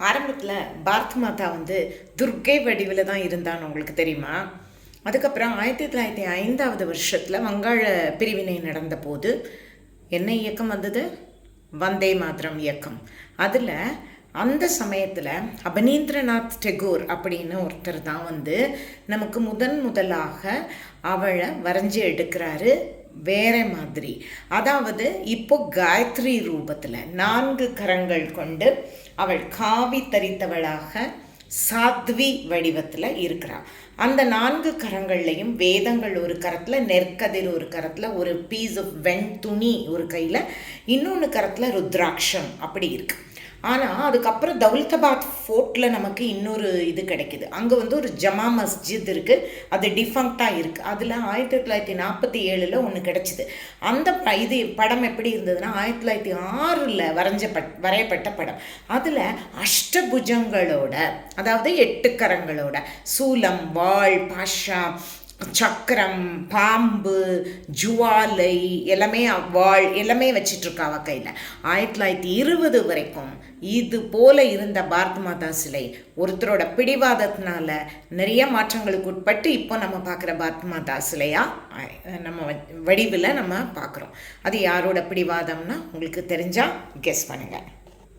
ஆரம்பத்தில் பாரத் மாதா வந்து துர்க்கை வடிவில் தான் இருந்தான்னு உங்களுக்கு தெரியுமா? அதுக்கப்புறம் ஆயிரத்தி தொள்ளாயிரத்தி ஐந்தாவது வருஷத்தில் வங்காள பிரிவினை நடந்தபோது என்ன இயக்கம் வந்தது? வந்தே மாதரம் இயக்கம். அதில் அந்த சமயத்தில் அபனீந்திரநாத் டெகோர் அப்படின்னு ஒருத்தர் தான் வந்து நமக்கு முதன் முதலாக அவளை வரைஞ்சி எடுக்கிறாரு. வேற மாதிரி. அதாவது இப்போ காயத்ரி ரூபத்தில் நான்கு கரங்கள் கொண்டு அவள் காவி தரித்தவளாக சாத்வி வடிவத்தில் இருக்கிறாள் அந்த நான்கு கரங்கள்லையும் வேதங்கள் ஒரு கரத்தில் நெற்கதிர் ஒரு கரத்தில் ஒரு பீஸ் ஆஃப் வெண் துணி ஒரு கையில் இன்னொன்று கரத்தில் ருத்ராட்சம் அப்படி இருக்குது ஆனால் அதுக்கப்புறம் தௌலதாபாத் ஃபோர்ட்டில் நமக்கு இன்னொரு இது கிடைக்குது. அங்கே வந்து ஒரு ஜமா மஸ்ஜித் இருக்குது அது டிஃபங்க்டாக இருக்குது அதில் ஆயிரத்தி தொள்ளாயிரத்தி நாற்பத்தி ஏழில் ஒன்று கிடச்சிது. அந்த இது படம் எப்படி இருந்ததுன்னா ஆயிரத்தி தொள்ளாயிரத்தி ஆறில் வரைஞ்ச பட் வரையப்பட்ட படம். அதில் அஷ்டபுஜங்களோட அதாவது எட்டு கரங்களோட சூலம் வாள் பாஷா சக்கரம் பாம்பு ஜுவாலை எல்லாமே வாழ் எல்லாமே வச்சிட்டு அவள் கையில். ஆயிரத்தி தொள்ளாயிரத்தி இருபது வரைக்கும் இது போல இருந்த பாரத் மாதா சிலை ஒருத்தரோட பிடிவாதத்தினால நிறைய மாற்றங்களுக்கு உட்பட்டு இப்போ நம்ம பார்க்குற பாரத் மாதா சிலையாக நம்ம வடிவில் நம்ம பார்க்குறோம். அது யாரோட பிடிவாதம்னா உங்களுக்கு தெரிஞ்சால் கெஸ் பண்ணுங்கள்